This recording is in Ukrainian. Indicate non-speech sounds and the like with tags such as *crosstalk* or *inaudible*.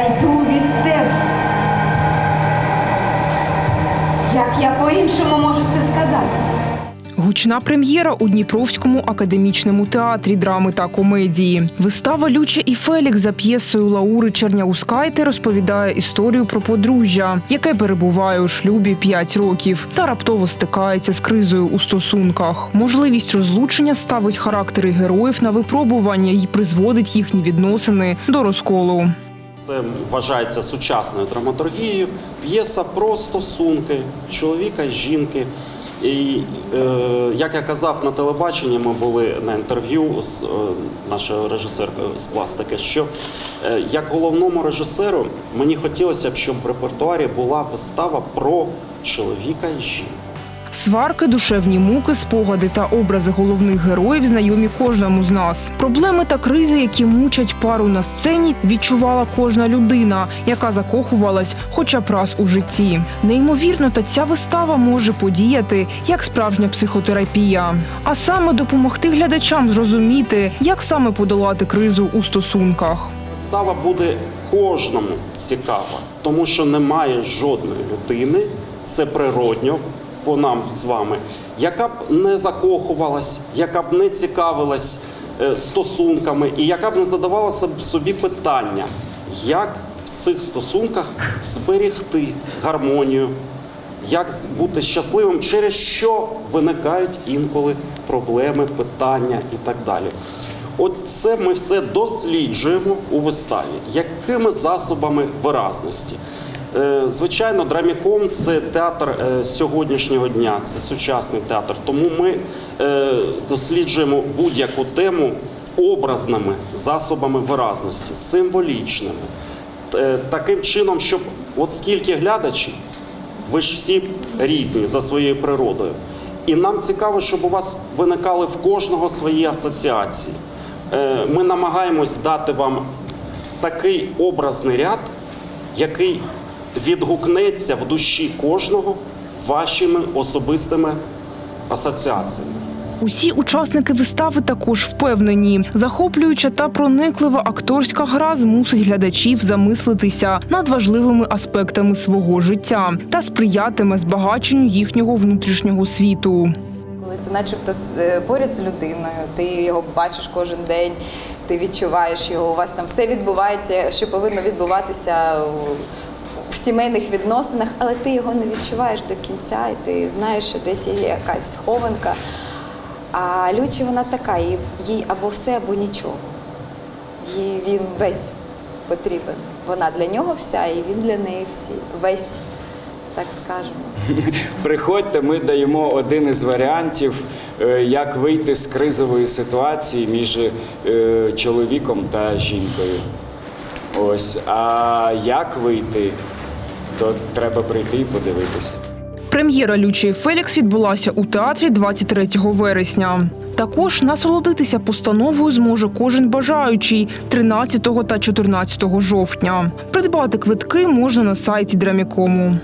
Я йду від тебе. Як я по-іншому можу це сказати? Гучна прем'єра у Дніпровському академічному театрі драми та комедії. Вистава Люча і Фелікс за п'єсою Лаури Черняускайте розповідає історію про подружжя, яке перебуває у шлюбі 5 років та раптово стикається з кризою у стосунках. Можливість розлучення ставить характери героїв на випробування і призводить їхні відносини до розколу. Це вважається сучасною драматургією. П'єса про стосунки чоловіка і жінки. І е, як я казав на телебаченні, ми були на інтерв'ю з е, нашою режисеркою з пластики. Що е, як головному режисеру мені хотілося б, щоб в репертуарі була вистава про чоловіка і жінку. Сварки, душевні муки, спогади та образи головних героїв знайомі кожному з нас. Проблеми та кризи, які мучать пару на сцені, відчувала кожна людина, яка закохувалась хоча б раз у житті. Неймовірно, та ця вистава може подіяти як справжня психотерапія, а саме допомогти глядачам зрозуміти, як саме подолати кризу у стосунках. Вистава буде кожному цікава, тому що немає жодної людини, це природньо по нам з вами, яка б не закохувалась, яка б не цікавилась е, стосунками і яка б не задавала собі питання, як в цих стосунках зберегти гармонію, як бути щасливим, через що виникають інколи проблеми, питання і так далі. От це ми все досліджуємо у виставі. Якими засобами виразності? Е, Звичайно, драміком це театр е, сьогоднішнього дня, це сучасний театр. Тому ми е, досліджуємо будь-яку тему образними засобами виразності, символічними. Таким чином, щоб от скільки глядачів, ви ж всі різні за своєю природою. І нам цікаво, щоб у вас виникали в кожного свої асоціації. Ми намагаємось дати вам такий образний ряд, який відгукнеться в душі кожного вашими особистими асоціаціями. Усі учасники вистави також впевнені, захоплююча та прониклива акторська гра змусить глядачів замислитися над важливими аспектами свого життя та сприятиме збагаченню їхнього внутрішнього світу. Коли ти начебто е, поряд з людиною, ти його бачиш кожен день, ти відчуваєш його, у вас там все відбувається, що повинно відбуватися в сімейних відносинах, але ти його не відчуваєш до кінця, і ти знаєш, що десь є якась схованка. А Лючі вона така, їй, або все, або нічого. Їй він весь потрібен. Вона для нього вся, і він для неї всі. Весь, так скажемо. *laughs* Приходьте, ми даємо один із варіантів, е, як вийти з кризової ситуації між е, чоловіком та жінкою. Ось. А як вийти, то треба прийти і подивитися. Прем'єра Лючі Фелікс відбулася у театрі 23 вересня. Також насолодитися постановою зможе кожен бажаючий 13 та 14 жовтня. Придбати квитки можна на сайті Драмікому.